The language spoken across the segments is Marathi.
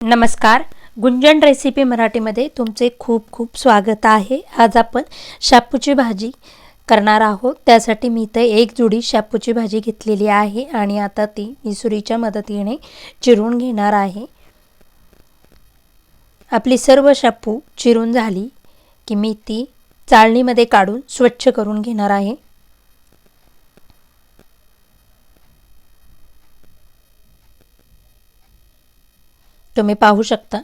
नमस्कार. गुंजन रेसिपी मराठीमध्ये तुमचे खूप खूप स्वागत आहे. आज आपण शापूची भाजी करणार आहोत. त्यासाठी मी इथं एक जुडी शापूची भाजी घेतलेली आहे आणि आता ती मिसुरीच्या मदतीने चिरून घेणार आहे. आपली सर्व शापू चिरून झाली की मी ती चाळणीमध्ये काढून स्वच्छ करून घेणार आहे. तुम्ही पाहू शकता.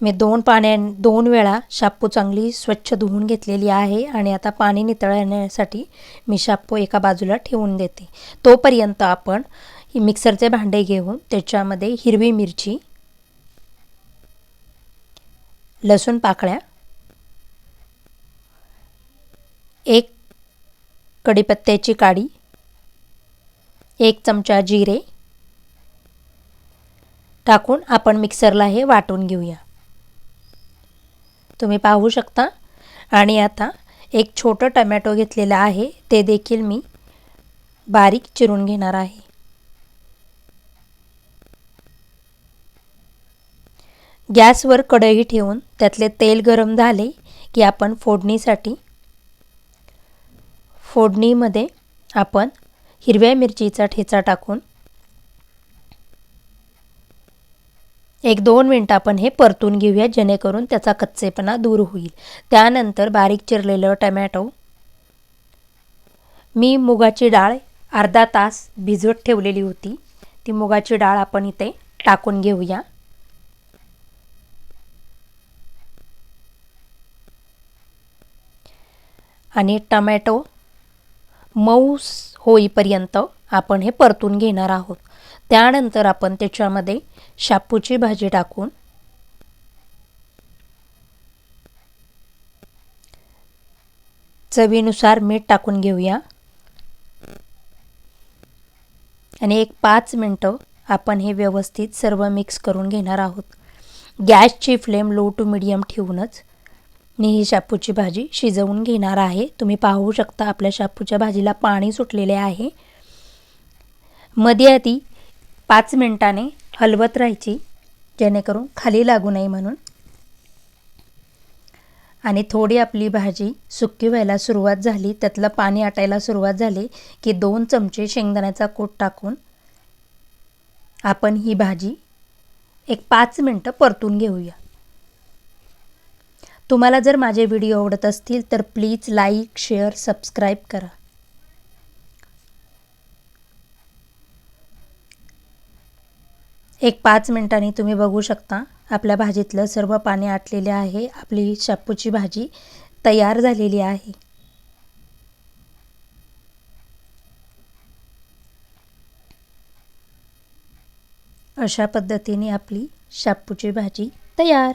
मी दोन पाण्या दोन वेळा शापू चांगली स्वच्छ धुवून घेतलेली आहे आणि आता पाणी नितळण्यासाठी मी शापू एका बाजूला ठेवून देते. तोपर्यंत आपण मिक्सरचे भांडे घेऊन त्याच्यामध्ये हिरवी मिरची लसूण पाकळ्या एक कढीपत्त्याची काडी एक चमचा जिरे टाकून आपण मिक्सरला हे वाटून घेऊया. तुम्ही पाहू शकता. आणि आता एक छोटं टमॅटो घेतलेलं आहे ते देखील मी बारीक चिरून घेणार आहे. गॅसवर कढई ठेवून त्यातले तेल गरम झाले की आपण फोडणीसाठी फोडणीमध्ये आपण हिरव्या मिरचीचा ठेचा टाकून एक दोन मिनटं आपण हे परतून घेऊया जेणेकरून त्याचा कच्चेपणा दूर होईल. त्यानंतर बारीक चिरलेलं टमॅटो मी मुगाची डाळ अर्धा तास भिजवत ठेवलेली होती. ती मुगाची डाळ आपण इथे टाकून घेऊया. आणि टमॅटो मऊ होईपर्यंत आपण हे परतून घेणार आहोत. त्यानंतर आपण त्याच्यामध्ये शापूची भाजी टाकून चवीनुसार मीठ टाकून घेऊया. आणि एक पाच मिनटं आपण हे व्यवस्थित सर्व मिक्स करून घेणार आहोत. गॅसची फ्लेम लो टू मिडियम ठेवूनच मी ही शापूची भाजी शिजवून घेणार आहे. तुम्ही पाहू शकता आपल्या शापूच्या भाजीला पाणी सुटलेले आहे. मध्ये आधी पाच मिनटाने हलवत राहायची जेणेकरून खाली लागू नये म्हणून. आणि थोडी आपली भाजी सुकी व्हायला सुरुवात झाली. त्यातलं पाणी आटायला सुरुवात झाली की दोन चमचे शेंगदाण्याचा कूट टाकून आपण ही भाजी एक पाच मिनटं परतून घेऊया. तुम्हाला जर माझे व्हिडिओ आवडत असतील तर प्लीज लाईक शेअर सबस्क्राईब करा. एक पाच मिनटांनी तुम्ही बघू शकता आपल्या भाजीतलं सर्व पाणी आटलेले आहे. आपली शापूची भाजी तयार झालेली आहे. अशा पद्धतीने आपली शापूची भाजी तयार.